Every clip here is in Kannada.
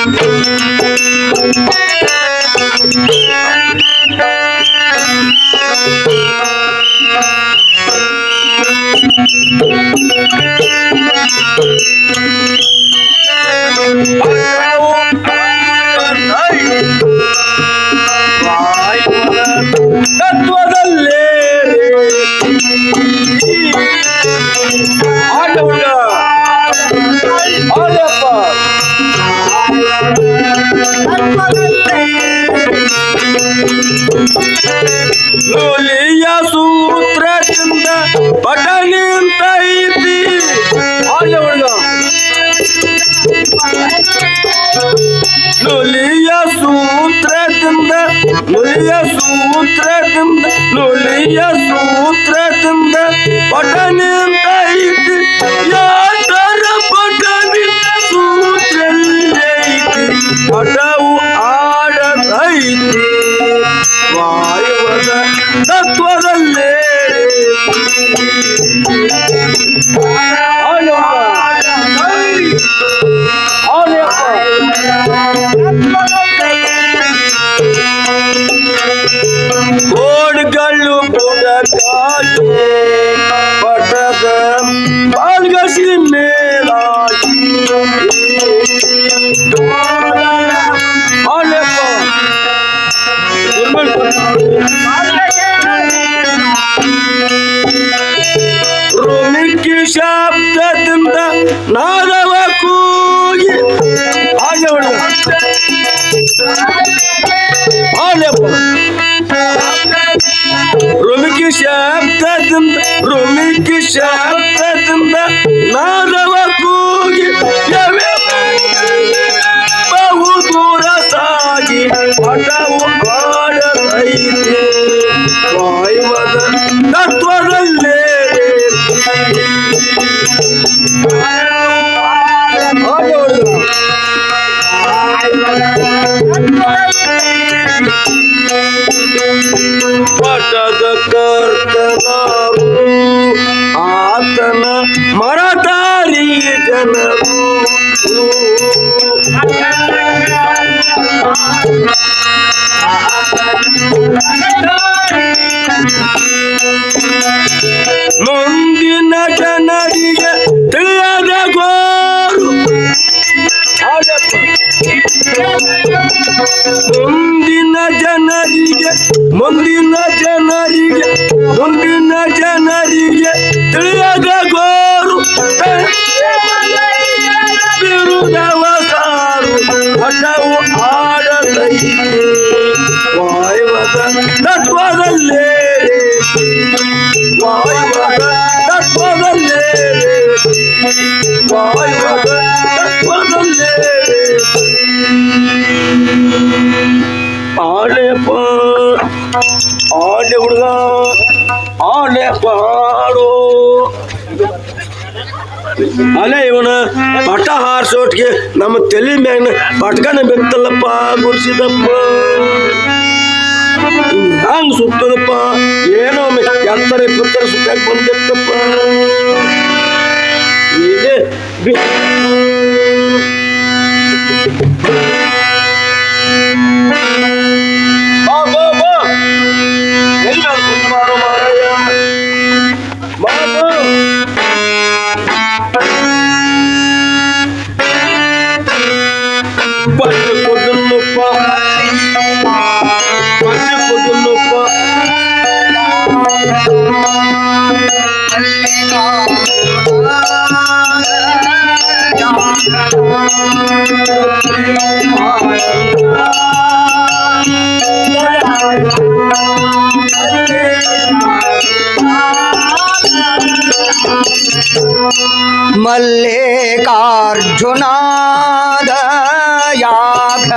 Thank you. ನುಲಿಯ ಸೂತ್ರದಿಂದ ಪಟ ನಿಂತೈತಿ ನುಲಿಯ ಸೂತ್ರದಿಂದ ನುಲಿಯ ಸೂತ್ರದಿಂದ ನುಲಿಯ ಸೂತ್ರದಿಂದ ಪಟ ನಿಂತೈತಿ ಪಟದ ಕರ್ತನಾರು ಆತನ ಮರತಾರಿ ಜನರು ಆಡೋ ಅಲ್ಲೇ ಇವನ ಪಟ ಹಾರಿಸೋಟ್ಗೆ ನಮ್ಮ ತಲೆ ಮ್ಯಾಗ ಪಟ್ಕನ ಬೆತ್ತಲ್ಲಪ್ಪ ಗುರ್ಸಿದಪ್ಪ ಹಂಗ ಸುತ್ತದಪ್ಪ. ಏನೋ ಎತ್ತರ ಇಪ್ಪತ್ತರ ಸುತ್ತಾಕ ಬಂದಿತ್ತಪ್ಪ. ಇದೆ मल्लेकार जुना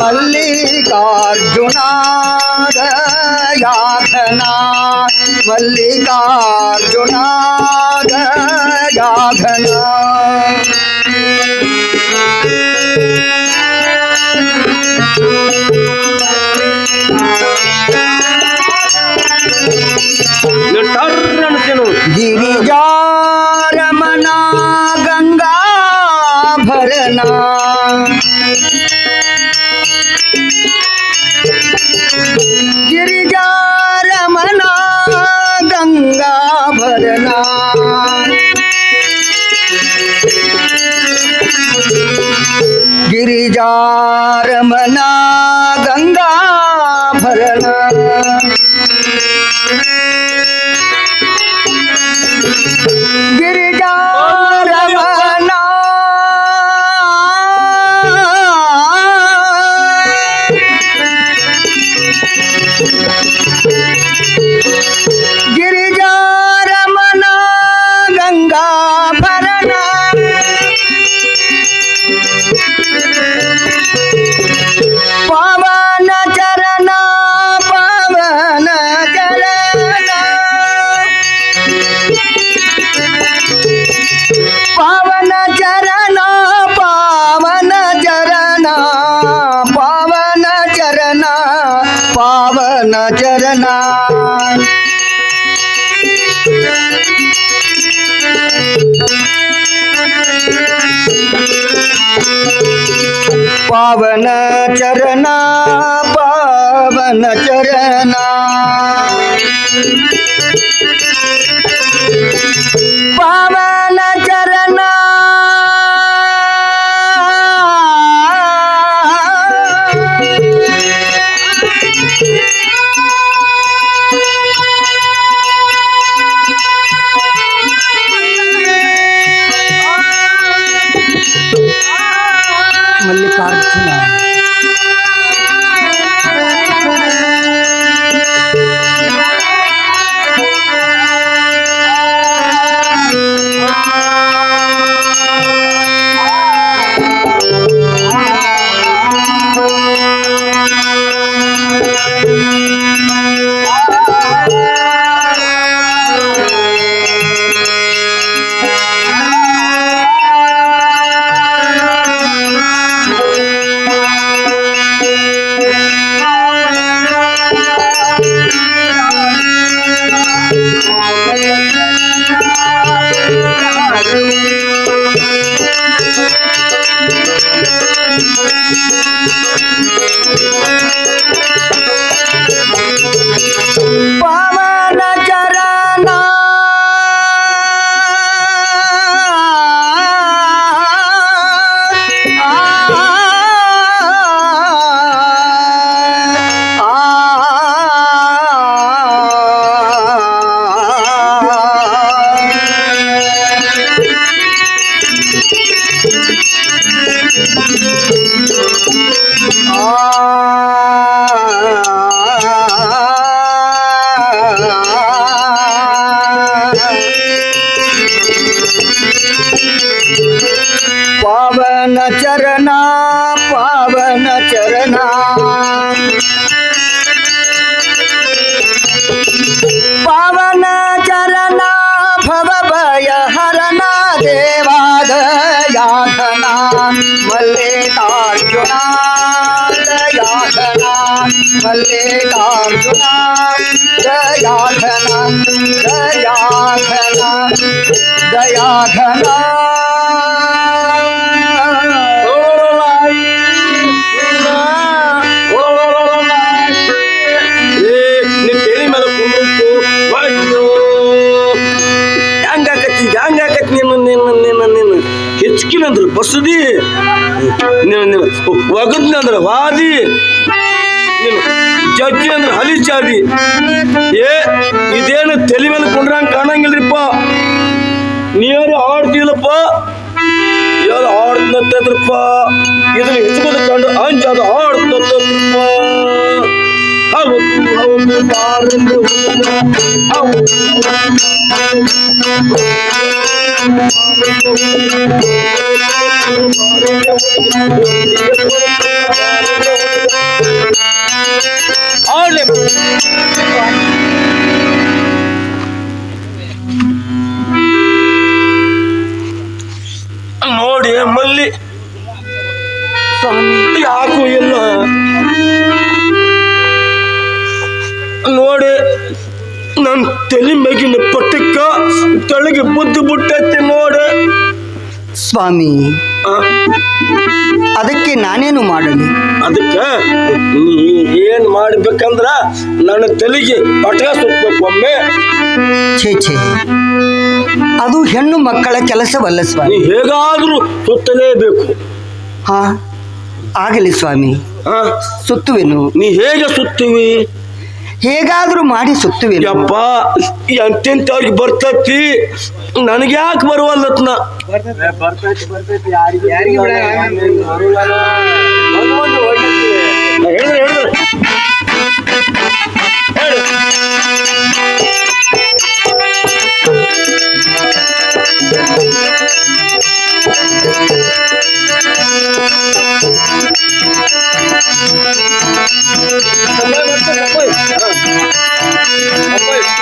ಮಲ್ಲಿಕಾರ್ಜುನ ಯಾಘನ ಮಲ್ಲಿಕಾರ್ಜುನ गिरिजा रमना गंगा भरना। गिरिजा रमना ಪಾವನ ಚರಣ ಪಾವನ ಚರಣ. ಮಲ್ಲಿಕಾರ್ಜುನ ದಯಾಧನ ಮಲ್ಲಿಕಾರ್ಜುನ ದಯಾಧನ ದಯಾಧನ ದಯಾಧನ ಏ ನೀ ತೇಲಿ ಮೇಲೆ ಕುಂದ್ರಿತ್ತು ಒಳಗಿದ್ದು ಹೆಂಗಾಕತಿ ಹೆಂಗಾಕತಿ ಒಗದ್ನಂದ್ರ ವಾದಿ ಜಗ್ಗಿ ಅಂದ್ರೆ ಹಲಿ ಜಾದಿ ಏ ಇದೇನು ತಲೆ ಮೇಲೆ ಕುಂಡ್ರಂಗ್ ಕಾಣಂಗಿಲ್ರಿಪ್ಪ ನೀರು ಆಡ್ತಿಲ್ಲಪ್ಪ ಆಡ್ತಪ್ಪ ಇದನ್ನ ಹಿಡ್ಕೊಂಡು ಕಂಡು ಅಂಜ ಅದು ಆಡ್ತಪ್ಪ ಹೌದು. ನೋಡಿ ಮಲ್ಲಿ. ಯಾಕೂ ಇಲ್ಲ. ನೋಡಿ ನನ್ನ ತಲೆ ಮೇಗಿನ ಪಟ್ಟಕ್ಕ ತೆಳಗೆ ಬುದ್ಧಿ ಬಿಟ್ಟೈತಿ ನೋಡಿ. ಸ್ವಾಮಿ ಅದಕ್ಕೆ ನಾನೇನು ಮಾಡಲಿ? ಅದಕ್ಕೆ ನೀ ಏನ್ ಮಾಡ್ಬೇಕಂದ್ರ ನನ್ನ ತಲೆಗೆ ಪಟಕ ಸುತ್ತಬೇಕು ಒಮ್ಮೆ. ಛೇ ಛೇ. ಅದು ಹೆಣ್ಣು ಮಕ್ಕಳ ಕೆಲಸವಲ್ಲ ನೀ ಸ್ವಾಮಿ ಹೇಗಾದ್ರೂ ಸುತ್ತಲೇಬೇಕು. ಹಾ ಆಗಲಿ ಸ್ವಾಮಿ. ಆ, ಸುತ್ತುವೆನು. ನೀ ಹೇಗೆ ಸುತ್ತೀವಿ? ಹೇಗಾದ್ರೂ ಮಾಡಿ ಸುತ್ತುವೆ ಯಪ್ಪ ಎಂತೆಂತವ್ರಿಗೆ ಬರ್ತತಿ? ನನಗೆ ಯಾಕೆ ಬರುವಲ್ಲತ್ನ Thank ಹೇಳಿದ್ರೆ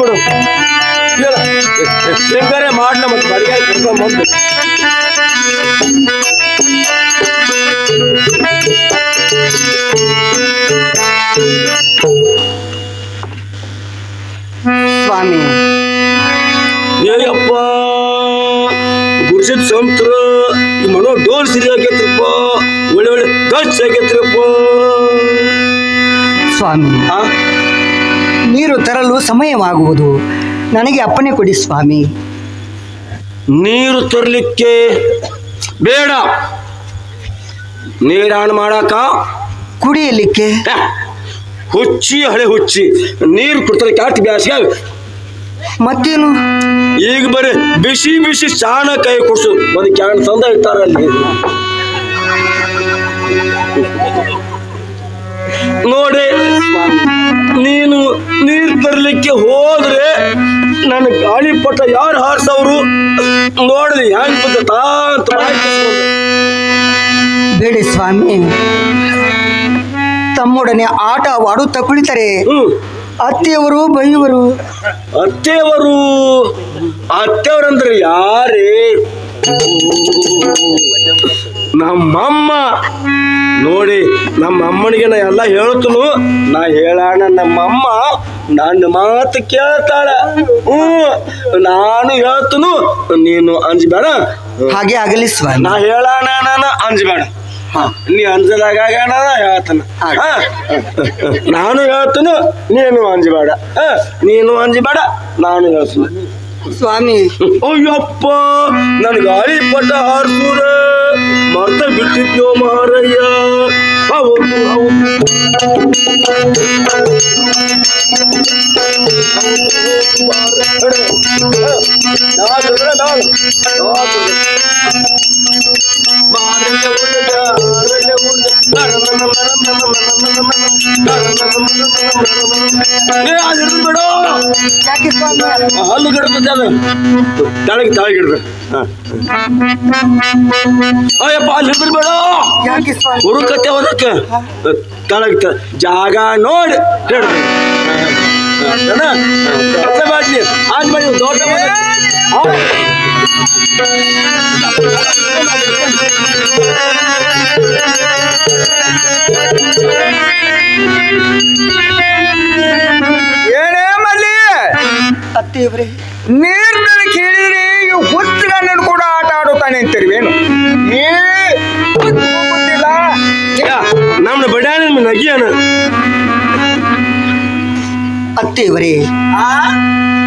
ಬಿಡು. ಹೆಂಗಾರೆ ಮಾಡ್ಲ ಮತ್ತೆ ಬಡಿಗೆ ಕರ್ಕೊಂಡ್ ಬಂದು. ಸ್ವಾಮಿ. ಏಯಪ್ಪ ಗುರುಸಿದ ಸಂತ್ರ ಈ ಮನೋ ಡೋಲ್ ಸಿರಿ ಆಗೈತ್ರಪ್ಪ ಒಳ್ಳೆ ಒಳ್ಳೆ ಗಚ್ ಆಗೈತ್ರಪ್ಪ ಸ್ವಾಮಿ. ನೀರು ತರಲು ಸಮಯವಾಗುವುದು. ನನಗೆ ಅಪ್ಪಣೆ ಕೊಡಿ ಸ್ವಾಮಿ. ನೀರು ತರಲಿಕ್ಕೆ ಬೇಡ. ನೀರಾಣ ಮಾಡಾಕ? ಕುಡಿಯಲಿಕ್ಕೆ? ಹ, ಹುಚ್ಚಿ ಹಳೆ ಹುಚ್ಚಿ. ನೀರು ಕೊಡ್ತಾರೆ ಆಟ ಬ್ಯಾಸಿಗೆ ಮತ್ತೇನು? ಈಗ ಬರೀ ಬಿಸಿ ಬಿಸಿ ಚಾಣ ಕೈ ಕುಡಿಸು. ಒಂದು ಕ್ಯಾನ್ ತಂದ ಇಟ್ಟಾರ ಅಲ್ಲಿ. ನೋಡಿ ನೀನು ನೀರು ತರಲಿಕ್ಕೆ ಹೋದ್ರೆ ನನ್ನ ಗಾಳಿಪಟ ಯಾರು ಹಾರ್ಸವ್ರು? ನೋಡಿ ಹೆಂಗ್ ಬರ್ತೈತಾ ಅಂತ ಬೇಡಿ ಸ್ವಾಮಿ. ತಮ್ಮೊಡನೆ ಆಟವಾಡುತ್ತಾ ಕುಳಿತರೆ. ಅತ್ತೆಯವರು ಬೈಯುವರು. ಅತ್ತೆಯವರು ಅತ್ತೆಯವರಂದ್ರೆ ಯಾರೇ? ನಮ್ಮಮ್ಮ. ನೋಡಿ ನಮ್ಮ ಅಮ್ಮನಿಗೆ ನಾ ಎಲ್ಲ ಹೇಳ್ತನು. ನಾ ಹೇಳಾಣ ನಮ್ಮಮ್ಮ ನನ್ನ ಮಾತು ಕೇಳ್ತಾಳ. ಹ್ಞೂ ನಾನು ಹೇಳ್ತನು. ನೀನು ಅಂಜಬೇಡ. ಹಾಗೆ ಆಗಲಿ ಸ್ವಾಮಿ. ನಾ ಹೇಳಾಣ ನಾನು ಅಂಜಬೇಡ. ನೀ ಅಂಜದಾಗ ಹೇಳ್ತಾನ? ನಾನು ಹೇಳ್ತನು ನೀನು ಅಂಜಬೇಡ. ಹಾ? ನೀನು ಅಂಜಬೇಡ ನಾನು ಹೇಳ್ತೀನಿ. ಸ್ವಾಮಿ. ಅಯ್ಯಪ್ಪ ನನ್ ಗಾಳಿ ಪಟ ಹಾರ್ಸೂರ ಮರ್ತ ಬಿಟ್ಟಿದ್ಯೋ ಮಾರಯ್ಯ ಹೌದು ಹೌದು ಮಾರಯ್ಯ ಹುಡುಗ ಮಾರಯ್ಯ ಹುಡುಗ ಏ ಅದು ಹಿಡಿದು ಬಿಡು ಯಾಕೆ ಸ್ವಾಮಿ ಹಲ್ಲು ಗಿಡದ ಅದು ತಳಗೆ ತಳಗೆ ಹಿಡ್ದು ಅಯ್ಯಪ್ಪ ಅಲ್ಲಿ ಹಿಡಿದು ಬಿಡು ಯಾಕೆ ಸ್ವಾಮಿ ಹುರುಕತ್ತೆ ಹೋದಕ್ಕೆ ತಳಗ್ ತ- ಜಾಗ ನೋಡಿ ಹಿಡ್ದು ಮಾಡಿ ಆಜ್ ಮಾಡಿ ದೊಡ್ಡ ಮನೆ. ಆ. ಏನೇ ಮಲ್ಲಿ? ಅತ್ತೆಯವರೇ. ನೀರ್ನಲ್ಲಿ ಕೇಳಿರಿ ಈ ಹುಚ್ಚಗಣ್ಣನ್ ಕೂಡ ಆಟ ಆಡುತ್ತಾನೆ ಅಂತಿರ್ವೇನು? ನಮ್ಮ ನಗಿಯನ ಅತ್ತೆಯವರೇ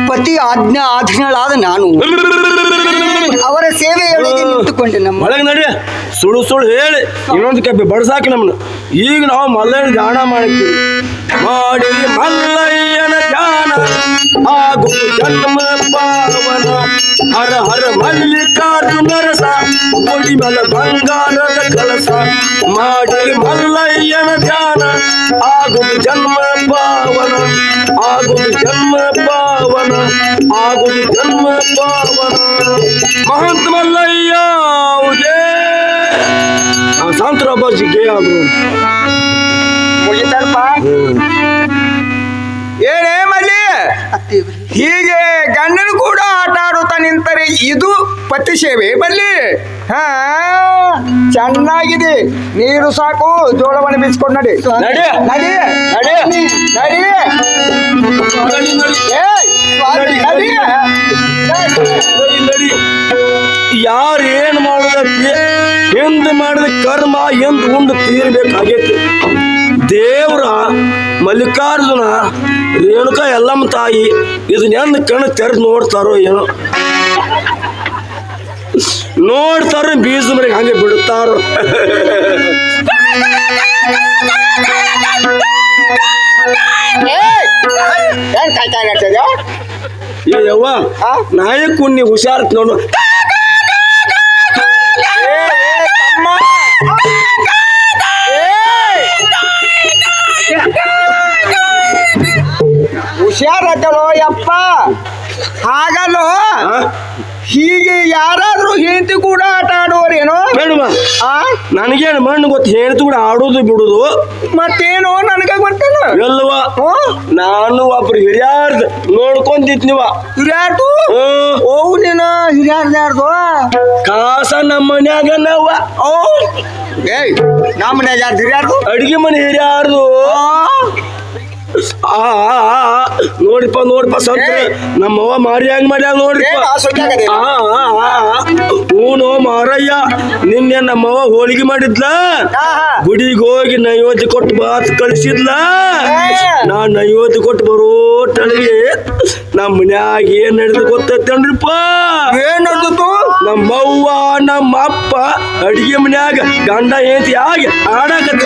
ಪತಿ ಆಜ್ಞಾ ಆಧೀನಳಾದ ನಾನು. ಸೇವೆಯೊಳಗೆ ನಿಂತುಕೊಂಡೆ ನಮ್ಮ ಒಳಗೆ ನಡಿ ಸುಳು ಸುಳ್ಳು ಹೇಳಿ. ಇನ್ನೊಂದು ಕಬ್ಬಿ ಬಡ್ಸಾಕಿ ನಮ್ನ. ಈಗ ನಾವು ಮಲ್ಲಯ್ಯನ ಧ್ಯಾನ ಮಾಡ್ತೀವಿ ಮಾಡಿ ಮಲ್ಲಯ್ಯನ ಧ್ಯಾನ. ಆಗು ಜನ್ಮ ಪಾವನ. ಹರ ಹರ ಮಲ್ಲಿಕಾರ್ಜುನ ರಸ ಗುಡಿ ಮಲ ಬಂಗಾರದ ಕಲಸ. ಮಾಡಿ ಮಲ್ಲಯ್ಯನ ಧ್ಯಾನ. ಆಗು ಜನ್ಮ ಪಾವನ. ಆಗು ಜನ್ಮ ಪಾವನ. ಆಗು ಜನ್ಮ ಪಾವನ ಮಹಂತ ಮಲ್ಲಯ್ಯ ಆದ್ರು ಮುಗಿತಲ್ಪ ಏನೇ ಮಲ್ಲಿ ಹೀಗೆ ಗಂಡನು ಕೂಡ ಆಟ ಆಡುತ್ತಾ ನಿಂತರೆ ಇದು ಪತಿ ಸೇವೆ ಬಲ್ಲಿ ಹಾ ಚೆನ್ನಾಗಿದೆ. ನೀರು ಸಾಕು ಜೋಳವನ್ನು ಬೀಸ್ಕೊಂಡು ನಡಿ. ನಡಿ. ನಡಿ. ನಡಿ. ನಡಿ. ಯಾರು ಏನ್ ಮಾಡೋದಕ್ಕೆ ಎಂದ್ ಮಾಡಿದ ಕರ್ಮ ಎಂದ್ ಉಂಡು ತೀರ್ಬೇಕಾಗೈತಿ. ದೇವ್ರ ಮಲ್ಲಿಕಾರ್ಜುನ ರೇಣುಕಾ ಎಲ್ಲಮ್ಮ ತಾಯಿ ಇದನ್ನ ಎಂದ ಕಣ್ಣು ತೆರೆದು ನೋಡ್ತಾರೋ ಏನೋ. ನೋಡ್ತಾರ ಬೀಜ ಮನೆಗೆ ಹಂಗೆ ಬಿಡುತ್ತಾರೋ ಏನ್ ಕಾಯ್ತಾ ಇರ್ತದೆ ಏ ಯವ್ವ ಆ? ನಾಯಕ್ ನೀ ಹುಷಾರ್ ನೋಡು. ಹುಷಾರತ್ತಲೋ ಯಪ್ಪ? ಹೀಗೆ ಯಾರಾದ್ರೂ ಹೆಂಡತಿ ಕೂಡ ಆಟ ಆಡುವರೇನೋ? ಬೇಡಮ್ಮ. ಆ? ನನಗೇನು ಮಣ್ಣು ಗೊತ್ತು ಹೆಂಡತಿ ಕೂಡ ಆಡೋದು ಬಿಡುದು ಮತ್ತೇನು? ನನಗೆ ಗೊತ್ತಲ್ಲ. ಎಲ್ಲವ ನಾನು ಒಬ್ರು ಹಿರಿಯಾರ್ದ ನೋಡ್ಕೊಂತಿತ್ ನೀವ ಹಿರಿಯಾರ್ದು ಓ ನೀನು ಹಿರಿಯಾರ್ದು ಯಾರ್ದು ಕಾಸ ನಮ್ಮ ಮನ್ಯಾಗ ನಾವ ಓ ಏಯ್ ನಮ್ಮ ಮನ್ಯಾಗ ಯಾರ್ದು ಹಿರಿಯಾರ್ದು? ಅಡಿಗೆ ಮನೆ ಹಿರಿಯಾರ್ದು. ಆ. ನೋಡಿಪ್ಪ ನೋಡಿಪ್ಪ ಸಂತ. ನಮ್ಮವ್ವ ಮಾರಿ ಹಂಗ್ ಮಾಡ್ಯಾಳ ನೋಡಿಪ್ಪ ಆ. ಹೂನೋ ಮಾರಯ್ಯ ನಿನ್ನೆ ನಮ್ಮವ್ವ ಹೋಳಿಗೆ ಮಾಡಿದ್ಲ. ಗುಡಿಗೆ ಹೋಗಿ ನೈವೇದ್ಯ ಕೊಟ್ಟು ಬಾತ್ ಕಳಿಸಿದ್ಲ. ನಾ ನೈವೇದ್ಯ ಕೊಟ್ಟು ಬರೋಟಳಿಗೆ ನಮ್ಮ ಮನ್ಯಾಗ ಏನ್ ನಡೆದು ಗೊತ್ತೈತೇನ್ರಿಪ್ಪ ಏನ್ ನಡೆದಿತ್ತು ನಮ್ಮವ್ವ ನಮ್ಮ ಅಪ್ಪ ಅಡಿಗೆ ಮನ್ಯಾಗ ಗಂಡ ಹೆಂಡತಿ ಆಗಿ ಆಡಕತ್ತ